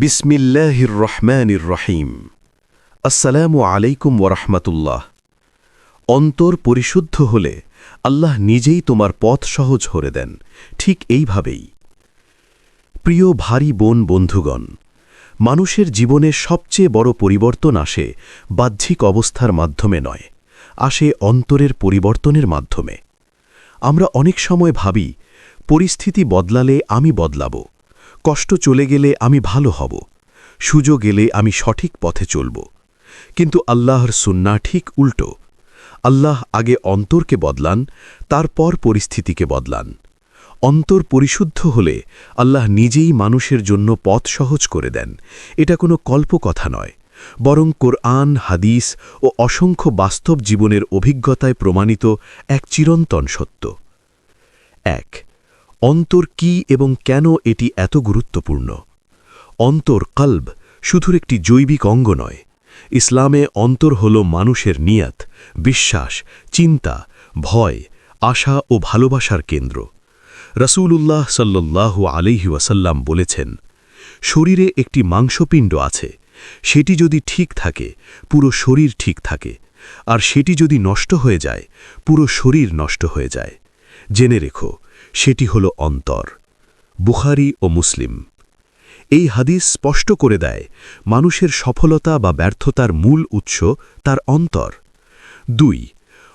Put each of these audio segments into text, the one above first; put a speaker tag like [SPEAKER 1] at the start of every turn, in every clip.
[SPEAKER 1] বিসমিল্লাহির রহমানির রহিম। আসসালামু আলাইকুম ওরহমতুল্লাহ অন্তর পরিশুদ্ধ হলে আল্লাহ নিজেই তোমার পথ সহজ করে দেন, ঠিক এইভাবেই। প্রিয় ভারী বোন বন্ধুগণ, মানুষের জীবনে সবচেয়ে বড় পরিবর্তন আসে বাহ্যিক অবস্থার মাধ্যমে নয়, আসে অন্তরের পরিবর্তনের মাধ্যমে। আমরা অনেক সময় ভাবি, পরিস্থিতি বদলালে আমি বদলাব। কষ্ট চলে গেলে আমি ভালো হব, সুযোগ এলে আমি সঠিক পথে চলব। কিন্তু আল্লাহর সুন্না ঠিক উল্টো। আল্লাহ আগে অন্তরকে বদলান, তারপর পরিস্থিতিকে বদলান। অন্তর পরিশুদ্ধ হলে আল্লাহ নিজেই মানুষের জন্য পথ সহজ করে দেন। এটা কোনো কল্পকথা নয়, বরং কোরআন, হাদিস ও অসংখ্য বাস্তব জীবনের অভিজ্ঞতায় প্রমাণিত এক চিরন্তন সত্য। এক অন্তর কি এবং কেন এটি এত গুরুত্বপূর্ণ? অন্তর কল্ব শুধুর একটি জৈবিক অঙ্গ নয়। ইসলামে অন্তর হল মানুষের নিয়াত, বিশ্বাস, চিন্তা, ভয়, আশা ও ভালোবাসার কেন্দ্র। রসূলুল্লাহ সাল্লাল্লাহু আলাইহি ওয়াসাল্লাম বলেছেন, শরীরে একটি মাংসপিণ্ড আছে, সেটি যদি ঠিক থাকে, পুরো শরীর ঠিক থাকে, আর সেটি যদি নষ্ট হয়ে যায়, পুরো শরীর নষ্ট হয়ে যায়। জেনে রেখো সেটি হল অন্তর, বুখারি ও মুসলিম। এই হাদিস স্পষ্ট করে দেয়, মানুষের সফলতা বা ব্যর্থতার মূল উৎস তার অন্তর। দুই,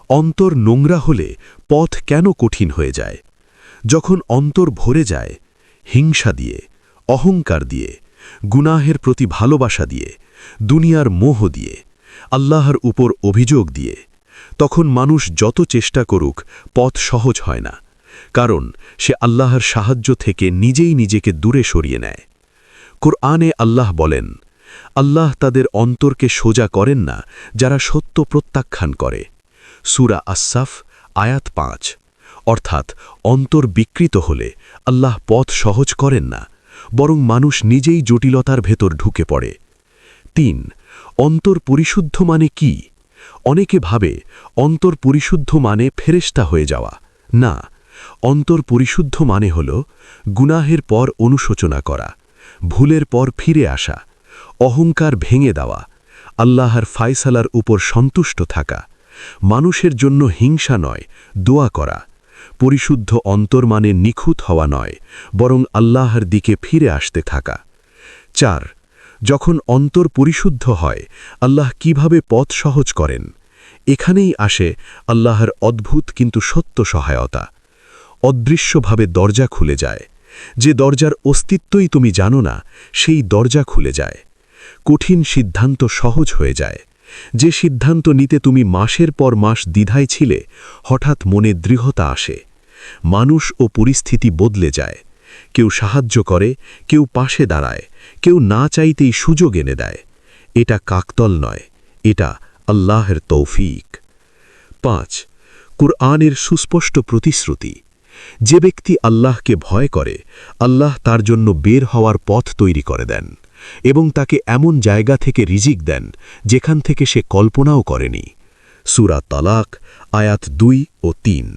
[SPEAKER 1] অন্তর নোংরা হলে পথ কেন কঠিন হয়ে যায়? যখন অন্তর ভরে যায়, হিংসা দিয়ে, অহংকার দিয়ে, গুনাহের প্রতি ভালোবাসা দিয়ে, দুনিয়ার মোহ দিয়ে, আল্লাহর উপর অভিযোগ দিয়ে, তখন মানুষ যত চেষ্টা করুক পথ সহজ হয় না। কারণ সে আল্লাহর সাহায্য থেকে নিজেই নিজেকে দূরে সরিয়ে নেয়। কোরআনে আল্লাহ বলেন, আল্লাহ তাদের অন্তরকে সোজা করেন না, যারা সত্য প্রত্যাখ্যান করে। সুরা আসাফ আয়াত পাঁচ। অর্থাৎ, অন্তর বিকৃত হলে আল্লাহ পথ সহজ করেন না, বরং মানুষ নিজেই জটিলতার ভেতর ঢুকে পড়ে। তিন, অন্তর পরিশুদ্ধ মানে কি? অনেকে ভাবে, অন্তর পরিশুদ্ধ মানে ফেরেস্তা হয়ে যাওয়া। না অন্তর পরিশুদ্ধ মানে হল গুনাহের পর অনুশোচনা করা, ভুলের পর ফিরে আসা, অহংকার ভেঙে দেওয়া, আল্লাহর ফায়সালার উপর সন্তুষ্ট থাকা, মানুষের জন্য হিংসা নয়, দোয়া করা, পরিশুদ্ধ অন্তর মানে নিখুঁত হওয়া নয়, বরং আল্লাহর দিকে ফিরে আসতে থাকা। চার, যখন অন্তর পরিশুদ্ধ হয়, আল্লাহ কীভাবে পথ সহজ করেন? এখানেই আসে আল্লাহর অদ্ভুত কিন্তু সত্য সহায়তা। অদৃশ্যভাবে দরজা খুলে যায়। যে দরজার অস্তিত্বই তুমি জানো না, সেই দরজা খুলে যায়। কঠিন সিদ্ধান্ত সহজ হয়ে যায়। যে সিদ্ধান্ত নিতে তুমি মাসের পর মাস দ্বিধায় ছিলে, হঠাৎ মনে দৃঢ়তা আসে। মানুষ ও পরিস্থিতি বদলে যায়। কেউ সাহায্য করে, কেউ পাশে দাঁড়ায়, কেউ না চাইতেই সুযোগ এনে দেয়। এটা কাকতল নয়, এটা আল্লাহের তৌফিক। পাঁচ, কুরআনের সুস্পষ্ট প্রতিশ্রুতি। যে ব্যক্তি আল্লাহকে ভয় করে, আল্লাহ তার জন্য বের হওয়ার পথ তৈরি করে দেন এবং তাকে এমন জায়গা থেকে রিজিক দেন যেখান থেকে সে কল্পনাও করেনি। সুরা তালাক, আয়াত দুই ও তিন।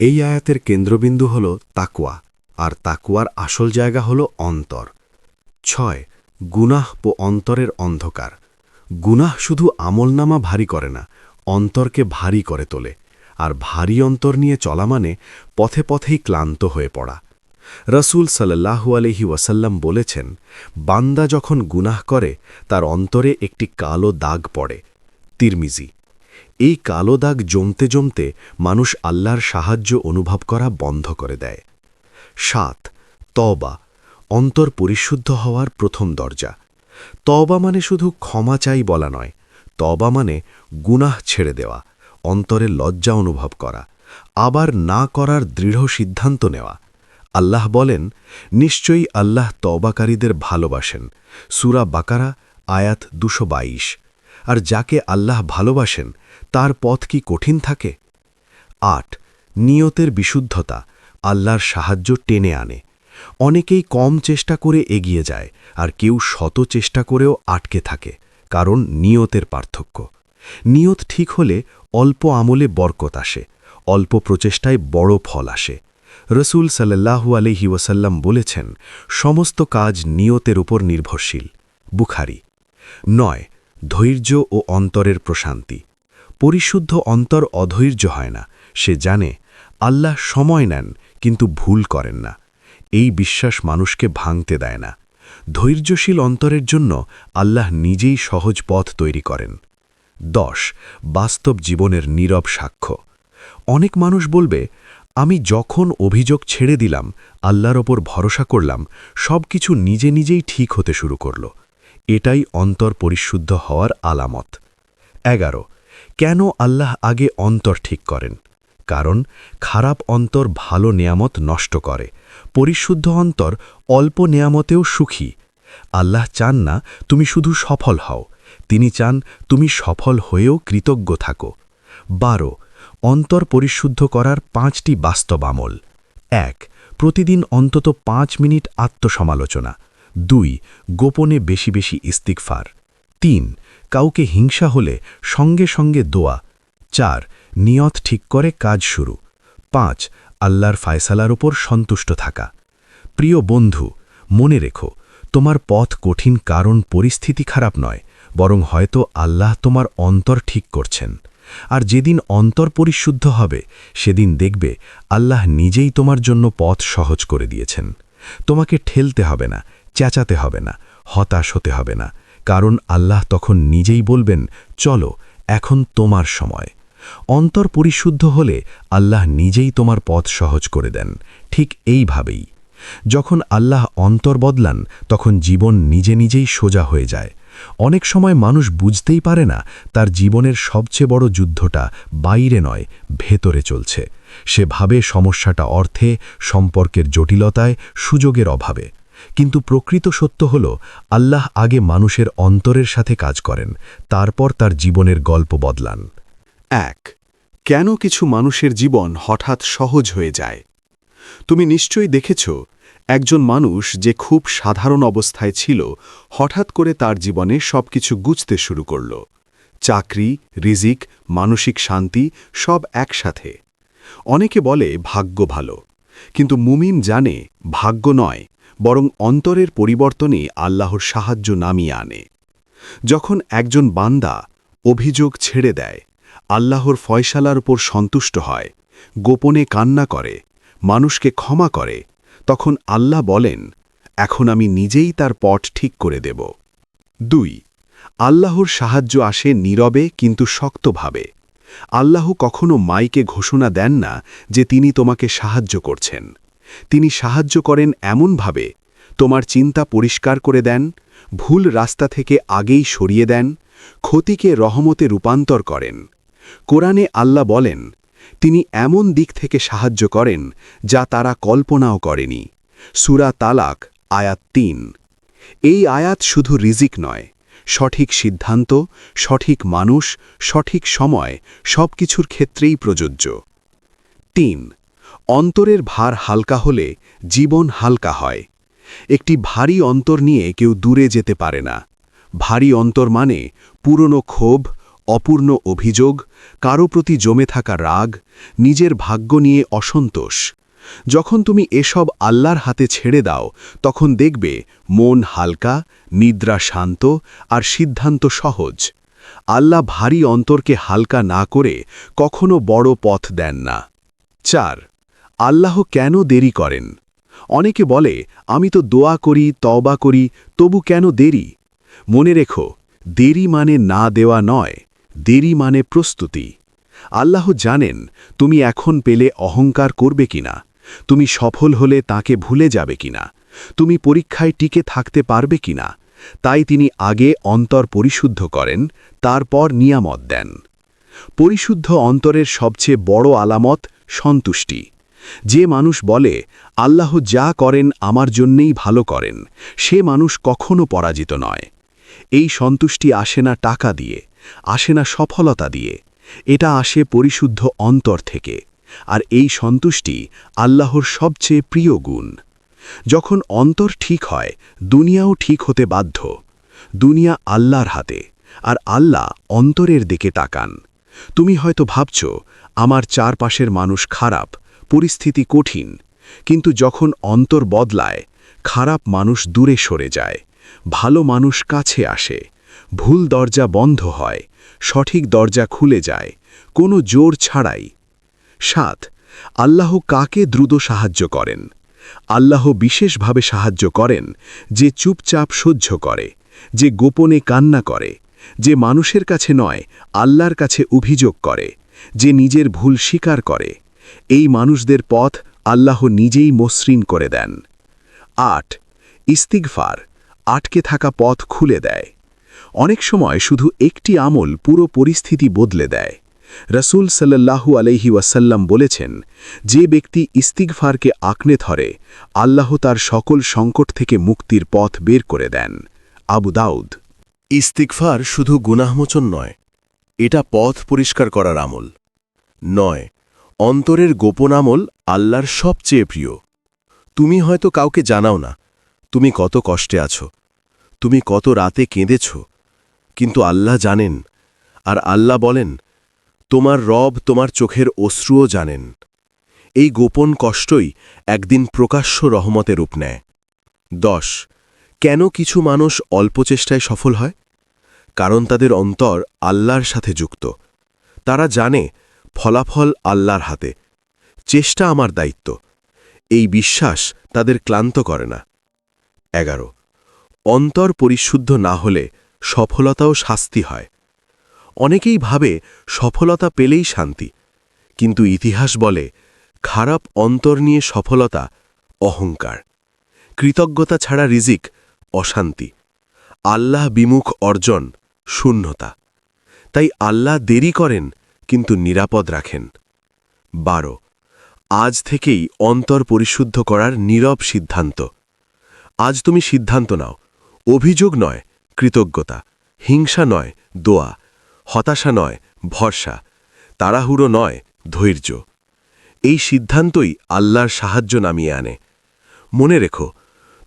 [SPEAKER 2] এই আয়াতের কেন্দ্রবিন্দু হল তাকুয়া আর তাকুয়ার আসল জায়গা হল অন্তর। ছয়, গুনাহ ও অন্তরের অন্ধকার। গুনাহ শুধু আমলনামা ভারী করে না, অন্তরকে ভারী করে তোলে। আর ভারী অন্তর নিয়ে চলা মানে পথে পথেই ক্লান্ত হয়ে পড়া। রসুল সাল্লাহু আলহি ওয়াসাল্লাম বলেছেন, বান্দা যখন গুনাহ করে, তার অন্তরে একটি কালো দাগ পড়ে। তিরমিজি, এই কালো দাগ জমতে জমতে মানুষ আল্লাহর সাহায্য অনুভব করা বন্ধ করে দেয়। সাত তবা অন্তর পরিশুদ্ধ হওয়ার প্রথম দরজা। তবা মানে শুধু ক্ষমা চাই বলা নয় তবা মানে গুনাহ ছেড়ে দেওয়া। অন্তরে লজ্জা অনুভব করা, আবার না করার দৃঢ় সিদ্ধান্ত নেওয়া। আল্লাহ বলেন, নিশ্চয়ই আল্লাহ তবাকারীদের ভালোবাসেন। সুরা বাকারা, আয়াত দুশো আর যাকে আল্লাহ ভালোবাসেন, তার পথ কি কঠিন থাকে? আট, নিয়তের বিশুদ্ধতা, আল্লাহর সাহায্য টেনে আনে। অনেকেই কম চেষ্টা করে এগিয়ে যায়, আর কেউ শত চেষ্টা করেও আটকে থাকে, কারণ নিয়তের পার্থক্য। নিয়ত ঠিক হলে অল্প আমলে বরকত আসে, অল্প প্রচেষ্টায় বড় ফল আসে। রসুল সাল্লাহু আলহি ওয়াসাল্লাম বলেছেন, সমস্ত কাজ নিয়তের উপর নির্ভরশীল। বুখারি। নয়, ধৈর্য ও অন্তরের প্রশান্তি। পরিশুদ্ধ অন্তর অধৈর্য হয় না, সে জানে, আল্লাহ সময় নেন, কিন্তু ভুল করেন না। এই বিশ্বাস মানুষকে ভাঙতে দেয় না। ধৈর্যশীল অন্তরের জন্য আল্লাহ নিজেই সহজ পথ তৈরি করেন। দশ, বাস্তব জীবনের নীরব সাক্ষ্য। অনেক মানুষ বলবে, আমি যখন অভিযোগ ছেড়ে দিলাম, আল্লাহর ওপর ভরসা করলাম সব কিছু নিজে নিজেই ঠিক হতে শুরু করল। এটাই অন্তর পরিশুদ্ধ হওয়ার আলামত। এগারো, কেন আল্লাহ আগে অন্তর ঠিক করেন? কারণ, খারাপ অন্তর ভালো নেয়ামত নষ্ট করে। পরিশুদ্ধ অন্তর অল্প নেয়ামতেও সুখী। আল্লাহ চান না তুমি শুধু সফল হও। তিনি চান তুমি সফল হয়েও কৃতজ্ঞ থাকো। বারো, অন্তর পরিশুদ্ধ করার পাঁচটি বাস্তব আমল। এক, প্রতিদিন অন্তত পাঁচ মিনিট আত্মসমালোচনা। দুই, গোপনে বেশি বেশি ইস্তিকফার তিন, কাউকে হিংসা হলে সঙ্গে সঙ্গে দোয়া। চার, নিয়ত ঠিক করে কাজ শুরু। পাঁচ, আল্লাহর ফায়সালার ওপর সন্তুষ্ট থাকা। প্রিয় বন্ধু, মনে রেখো, তোমার পথ কঠিন কারণ পরিস্থিতি খারাপ নয়। বরং হয়তো আল্লাহ তোমার অন্তর ঠিক করছেন। আর যেদিন অন্তর পরিশুদ্ধ হবে, সেদিন দেখবে আল্লাহ নিজেই তোমার জন্য পথ সহজ করে দিয়েছেন। তোমাকে ঠেলতে হবে না, চেঁচাতে হবে না, হতাশ হতে হবে না, কারণ আল্লাহ তখন নিজেই বলবেন, চলো, এখন তোমার সময়। অন্তর পরিশুদ্ধ হলে আল্লাহ নিজেই তোমার পথ সহজ করে দেন। ঠিক এইভাবেই। যখন আল্লাহ অন্তর বদলান, তখন জীবন নিজে নিজেই সোজা হয়ে যায়। অনেক সময় মানুষ বুঝতেই পারে না, তার জীবনের সবচেয়ে বড় যুদ্ধটা বাইরে নয়, ভেতরে চলছে। সে ভাবে সমস্যাটা অর্থে, সম্পর্কের জটিলতায়, সুযোগের অভাবে। কিন্তু প্রকৃত সত্য হল, আল্লাহ আগে মানুষের অন্তরের সাথে কাজ করেন, তারপর তার জীবনের গল্প বদলান।
[SPEAKER 3] এক, কেন কিছু মানুষের জীবন হঠাৎ সহজ হয়ে যায়? তুমি নিশ্চয়ই দেখেছ, একজন মানুষ যে খুব সাধারণ অবস্থায় ছিল, হঠাৎ করে তার জীবনে সবকিছু গুছতে শুরু করল। চাকরি, রিজিক, মানসিক শান্তি সব একসাথে। অনেকে বলে ভাগ্য ভালো, কিন্তু মুমিন জানে ভাগ্য নয়, বরং অন্তরের পরিবর্তনই আল্লাহর সাহায্য নামিয়ে আনে। যখন একজন বান্দা অভিযোগ ছেড়ে দেয়, আল্লাহর ফয়সালার উপর সন্তুষ্ট হয়, গোপনে কান্না করে মানুষকে ক্ষমা করে, তখন আল্লাহ বলেন, এখন আমি নিজেই তার পট ঠিক করে দেব। দুই, আল্লাহর সাহায্য আসে নীরবে কিন্তু শক্তভাবে। আল্লাহ কখনো মাইকে ঘোষণা দেন না যে তিনি তোমাকে সাহায্য করছেন। তিনি সাহায্য করেন এমনভাবে, তোমার চিন্তা পরিষ্কার করে দেন, ভুল রাস্তা থেকে আগেই সরিয়ে দেন, ক্ষতিকে রহমতে রূপান্তর করেন। কোরআনে আল্লাহ বলেন তিনি এমন দিক থেকে সাহায্য করেন যা তারা কল্পনাও করেনি। সুরা তালাক, আয়াত তিন। এই আয়াত শুধু রিজিক নয়, সঠিক সিদ্ধান্ত, সঠিক মানুষ, সঠিক সময় সব কিছুর ক্ষেত্রেই প্রযোজ্য। তিন, অন্তরের ভার হালকা হলে জীবন হালকা হয়। একটি ভারী অন্তর নিয়ে কেউ দূরে যেতে পারে না। ভারী অন্তর মানে পুরনো ক্ষোভ অপূর্ণ অভিযোগ, কারও প্রতি জমে থাকা রাগ, নিজের ভাগ্য নিয়ে অসন্তোষ। যখন তুমি এসব আল্লাহর হাতে ছেড়ে দাও, তখন দেখবে মন হালকা, নিদ্রা শান্ত আর সিদ্ধান্ত সহজ। আল্লাহ ভারী অন্তরকে হালকা না করে কখনো বড় পথ দেন না। চার, আল্লাহ কেন দেরি করেন? অনেকে বলে, আমি তো দোয়া করি, তওবা করি, তবু কেন দেরি? মনে রেখো, দেরি মানে না দেওয়া নয় দেরি মানে প্রস্তুতি। আল্লাহ জানেন তুমি এখন পেলে অহংকার করবে কিনা, তুমি সফল হলে তাকে ভুলে যাবে কিনা, তুমি পরীক্ষায় টিকে থাকতে পারবে কিনা, তাই তিনি আগে অন্তর পরিশুদ্ধ করেন, তারপর নিয়ামত দেন। পরিশুদ্ধ অন্তরের সবচেয়ে বড় আলামত সন্তুষ্টি। যে মানুষ বলে, আল্লাহ যা করেন আমার জন্যেই ভালো করেন সে মানুষ কখনো পরাজিত নয়। এই সন্তুষ্টি আসে না টাকা দিয়ে। আসে না সফলতা দিয়ে। এটা আসে পরিশুদ্ধ অন্তর থেকে। আর এই সন্তুষ্টি আল্লাহর সবচেয়ে প্রিয় গুণ। যখন অন্তর ঠিক হয়, দুনিয়াও ঠিক হতে বাধ্য। দুনিয়া আল্লাহর হাতে, আর আল্লাহ অন্তরের দিকে তাকান। তুমি হয়তো ভাবছ, আমার চারপাশের মানুষ খারাপ, পরিস্থিতি কঠিন। কিন্তু যখন অন্তর বদলায়, খারাপ মানুষ দূরে সরে যায়, ভালো মানুষ কাছে আসে। ভুল দরজা বন্ধ হয়, সঠিক দরজা খুলে যায়, কোনো জোর ছাড়াই। সাত, আল্লাহ কাকে দ্রুত সাহায্য করেন? আল্লাহ বিশেষভাবে সাহায্য করেন যে চুপচাপ সহ্য করে, যে গোপনে কান্না করে, যে মানুষের কাছে নয়, আল্লাহর কাছে অভিযোগ করে, যে নিজের ভুল স্বীকার করে। এই মানুষদের পথ আল্লাহ নিজেই মসৃণ করে দেন। আট, ইস্তিগফার, আটকে থাকা পথ খুলে দেয়। অনেক সময় শুধু একটি আমল পুরো পরিস্থিতি বদলে দেয়। রসুল সাল্লাল্লাহু আলহি ওয়াসাল্লাম বলেছেন, যে ব্যক্তি ইস্তিগফারকে আঁকড়ে ধরে, আল্লাহ তার সকল সংকট থেকে মুক্তির পথ বের করে দেন। আবু দাউদ
[SPEAKER 1] ইস্তিকফার শুধু গুনাহমোচন নয়, এটা পথ পরিষ্কার করার আমল। নয়, অন্তরের গোপন আমল আল্লাহর সবচেয়ে প্রিয়। তুমি হয়তো কাউকে জানাও না, তুমি কত কষ্টে আছো, তুমি কত রাতে কেঁদেছ কিন্তু আল্লাহ জানেন, আর আল্লাহ বলেন, তোমার রব তোমার চোখের অশ্রুও জানেন। এই গোপন কষ্টই একদিন প্রকাশ্য রহমতে রূপ নেয়। দশ, কেন কিছু মানুষ অল্প চেষ্টায় সফল হয়? কারণ তাদের অন্তর আল্লাহর সাথে যুক্ত। তারা জানে, ফলাফল আল্লাহর হাতে। চেষ্টা আমার দায়িত্ব। এই বিশ্বাস তাদের ক্লান্ত করে না। এগারো, অন্তর পরিশুদ্ধ না হলে সফলতাও শাস্তি হয়। অনেকেই ভাবে সফলতা পেলেই শান্তি, কিন্তু ইতিহাস বলে খারাপ অন্তর নিয়ে সফলতা অহংকার। কৃতজ্ঞতা ছাড়া রিজিক অশান্তি। আল্লাহ বিমুখ অর্জন শূন্যতা। তাই আল্লাহ দেরি করেন, কিন্তু নিরাপদ রাখেন। বারো, আজ থেকেই অন্তর পরিশুদ্ধ করার নীরব সিদ্ধান্ত। আজ তুমি সিদ্ধান্ত নাও, অভিযোগ নয় কৃতজ্ঞতা। হিংসা নয়, দোয়া। হতাশা নয়, ভরসা। তাড়াহুড়ো নয়, ধৈর্য। এই সিদ্ধান্তই আল্লাহর সাহায্য নামিয়ে আনে। মনে রেখো,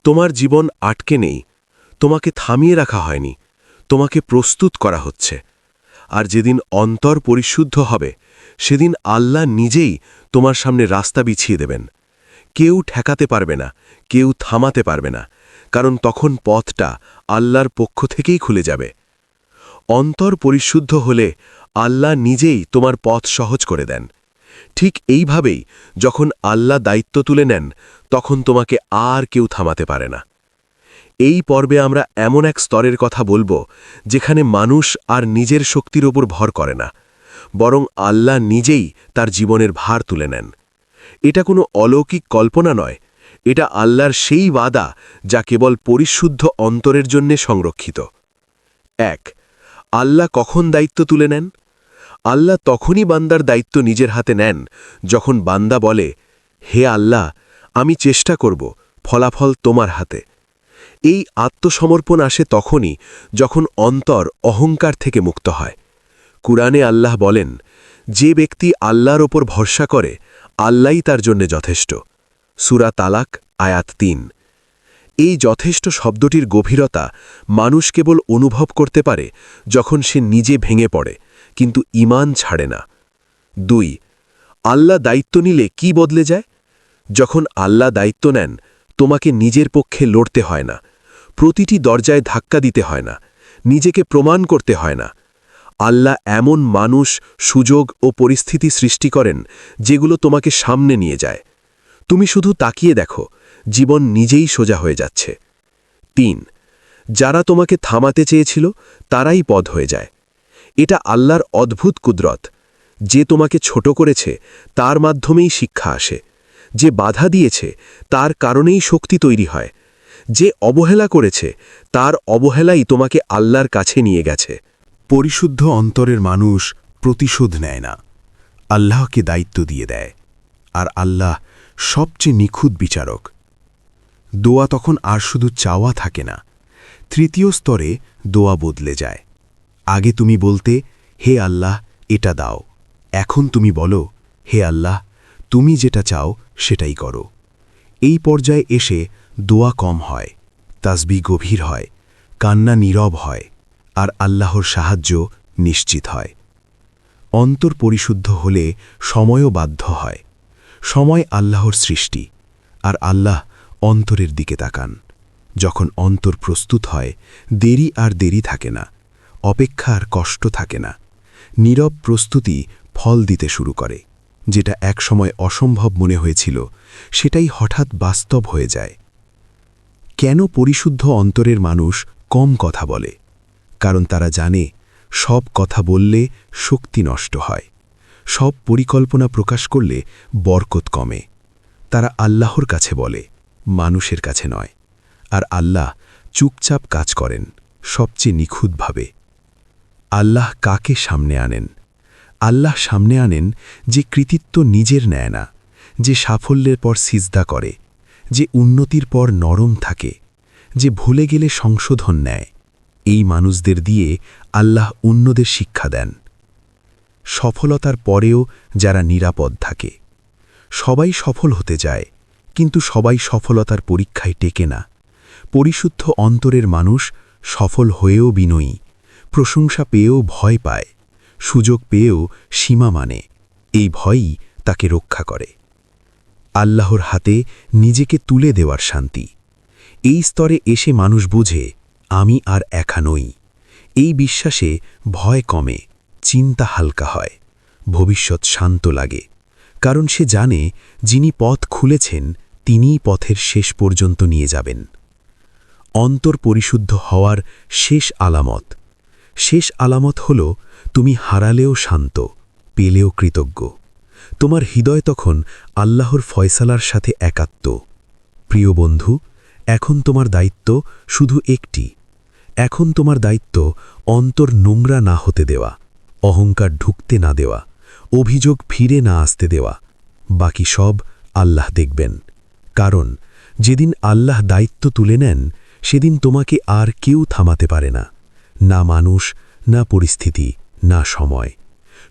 [SPEAKER 1] তোমার জীবন আটকে নেই। তোমাকে থামিয়ে রাখা হয়নি। তোমাকে প্রস্তুত করা হচ্ছে। আর যেদিন অন্তর পরিশুদ্ধ হবে, সেদিন আল্লাহ নিজেই তোমার সামনে রাস্তা বিছিয়ে দেবেন। কেউ ঠেকাতে পারবে না, কেউ থামাতে পারবে না, কারণ তখন পথটা আল্লাহর পক্ষ থেকেই খুলে যাবে। অন্তর পরিশুদ্ধ হলে আল্লাহ নিজেই তোমার পথ সহজ করে দেন। ঠিক এইভাবেই যখন আল্লাহ দায়িত্ব তুলে নেন, তখন তোমাকে আর কেউ থামাতে পারে না। এই পর্বে আমরা এমন এক স্তরের কথা বলব, যেখানে মানুষ আর নিজের শক্তির ওপর ভর করে না, বরং আল্লাহ নিজেই তার জীবনের ভার তুলে নেন। এটা কোনো অলৌকিক কল্পনা নয়। এটা আল্লাহর সেই ওয়াদা যা কেবল পরিশুদ্ধ অন্তরের জন্যে সংরক্ষিত। এক, আল্লাহ কখন দায়িত্ব তুলে নেন? আল্লাহ তখনই বান্দার দায়িত্ব নিজের হাতে নেন, যখন বান্দা বলে, হে আল্লাহ, আমি চেষ্টা করব ফলাফল তোমার হাতে। এই আত্মসমর্পণ আসে তখনই যখন অন্তর অহংকার থেকে মুক্ত হয়। কুরআনে আল্লাহ বলেন, যে ব্যক্তি আল্লাহর ওপর ভরসা করে আল্লাহই তার জন্য যথেষ্ট। সুরা তালাক, আয়াত তিন। এই যথেষ্ট শব্দটির গভীরতা মানুষ কেবল অনুভব করতে পারে যখন সে নিজে ভেঙে পড়ে, কিন্তু ইমান ছাড়ে না। দুই, আল্লাহ দায়িত্ব নিলে কি বদলে যায়? যখন আল্লাহ দায়িত্ব নেন, তোমাকে নিজের পক্ষে লড়তে হয় না, প্রতিটি দরজায় ধাক্কা দিতে হয় না, নিজেকে প্রমাণ করতে হয় না। আল্লাহ এমন মানুষ, সুযোগ ও পরিস্থিতি সৃষ্টি করেন, যেগুলো তোমাকে সামনে নিয়ে যায়। তুমি শুধু তাকিয়ে দেখো, জীবন নিজেই সোজা হয়ে যাচ্ছে। তিন, যারা তোমাকে থামাতে চেয়েছিল, তারাই পদ হয়ে যায়। এটা আল্লাহর অদ্ভুত কুদরত। যে তোমাকে ছোট করেছে, তার মাধ্যমেই শিক্ষা আসে। যে বাধা দিয়েছে, তার কারণেই শক্তি তৈরি হয়। যে অবহেলা করেছে, তার অবহেলাই তোমাকে আল্লাহর কাছে নিয়ে গেছে।
[SPEAKER 3] পরিশুদ্ধ অন্তরের মানুষ প্রতিশোধ নেয় না। আল্লাহকে দায়িত্ব দিয়ে দেয়, আর আল্লাহ সবচেয়ে নিখুঁত বিচারক। দোয়া তখন আর শুধু চাওয়া থাকে না, তৃতীয় স্তরে দোয়া বদলে যায়। আগে তুমি বলতে, হে আল্লাহ, এটা দাও। এখন তুমি বলো, হে আল্লাহ, তুমি যেটা চাও, সেটাই করো। এই পর্যায়ে এসে দোয়া কম হয়, তাসবি গভীর হয়, কান্না নীরব হয়। আর আল্লাহর সাহায্য নিশ্চিত হয়। অন্তর পরিশুদ্ধ হলে সময়ও বাধ্য হয়। সময় আল্লাহর সৃষ্টি,
[SPEAKER 2] আর আল্লাহ অন্তরের দিকে তাকান। যখন অন্তর প্রস্তুত হয়, দেরি আর দেরি থাকে না, অপেক্ষা আর কষ্ট থাকে না। নীরব প্রস্তুতি ফল দিতে শুরু করে, যেটা একসময় অসম্ভব মনে হয়েছিল, সেটাই হঠাৎ বাস্তব হয়ে যায়। কেন পরিশুদ্ধ অন্তরের মানুষ কম কথা বলে? কারণ তারা জানে, সব কথা বললে শক্তি নষ্ট হয়। সব পরিকল্পনা প্রকাশ করলে বরকত কমে। তারা আল্লাহর কাছে বলে, মানুষের কাছে নয়। আর আল্লাহ চুপচাপ কাজ করেন, সবচেয়ে নিখুঁতভাবে। আল্লাহ কাকে সামনে আনেন? আল্লাহ সামনে আনেন যে কৃতিত্ব নিজের নেয় না, যে সাফল্যের পর সিজদা করে, যে উন্নতির পর নরম থাকে, যে ভুলে গেলে সংশোধন নেয়। এই মানুষদের দিয়ে আল্লাহ অন্যদের শিক্ষা দেন। সফলতার পরেও যারা নিরাপদ থাকে। সবাই সফল হতে যায়, কিন্তু সবাই সফলতার পরীক্ষায় টেকে না। পরিশুদ্ধ অন্তরের মানুষ সফল হয়েও বিনয়ী, প্রশংসা পেয়েও ভয় পায়, সুযোগ পেয়েও সীমা মানে এই ভয়ই তাকে রক্ষা করে। আল্লাহর হাতে নিজেকে তুলে দেওয়ার শান্তি। এই স্তরে এসে মানুষ বুঝে আমি আর একা নই। এই বিশ্বাসে ভয় কমে, চিন্তা হালকা হয়, ভবিষ্যৎ শান্ত লাগে। কারণ সে জানে, যিনি পথ খুলেছেন, তিনিই পথের শেষ পর্যন্ত নিয়ে যাবেন। অন্তর পরিশুদ্ধ হওয়ার শেষ আলামত। শেষ আলামত হল, তুমি হারালেও শান্ত, পেলেও কৃতজ্ঞ। তোমার হৃদয় তখন আল্লাহর ফয়সালার সাথে একাত্ম। প্রিয় বন্ধু, এখন তোমার দায়িত্ব শুধু একটি এখন তোমার দায়িত্ব অন্তর নোংরা না হতে দেওয়া, অহংকার ঢুকতে না দেওয়া, অভিযোগ ফিরে না আসতে দেওয়া, বাকি সব আল্লাহ দেখবেন। কারণ, যেদিন আল্লাহ দায়িত্ব তুলে নেন, সেদিন তোমাকে আর কেউ থামাতে পারে না না মানুষ, না পরিস্থিতি, না সময়।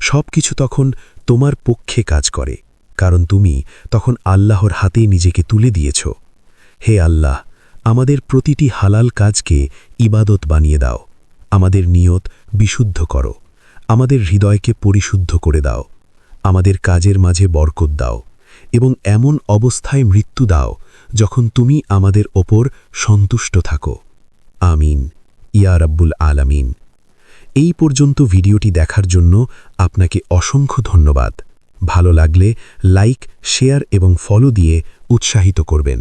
[SPEAKER 2] সব কিছু তখন তোমার পক্ষে কাজ করে, কারণ তুমি তখন আল্লাহর হাতে নিজেকে তুলে দিয়েছ। হে আল্লাহ আমাদের প্রতিটি হালাল কাজকে ইবাদত বানিয়ে দাও। আমাদের নিয়ত বিশুদ্ধ করো। আমাদের হৃদয়কে পরিশুদ্ধ করে দাও। আমাদের কাজের মাঝে বরকত দাও এবং এমন অবস্থায় মৃত্যু দাও যখন তুমি আমাদের ওপর সন্তুষ্ট থাকো। আমিন। ইয়া রাব্বুল আলামিন। এই পর্যন্ত ভিডিওটি দেখার জন্য আপনাকে অসংখ্য ধন্যবাদ। ভালো লাগলে লাইক, শেয়ার এবং ফলো দিয়ে উৎসাহিত করবেন।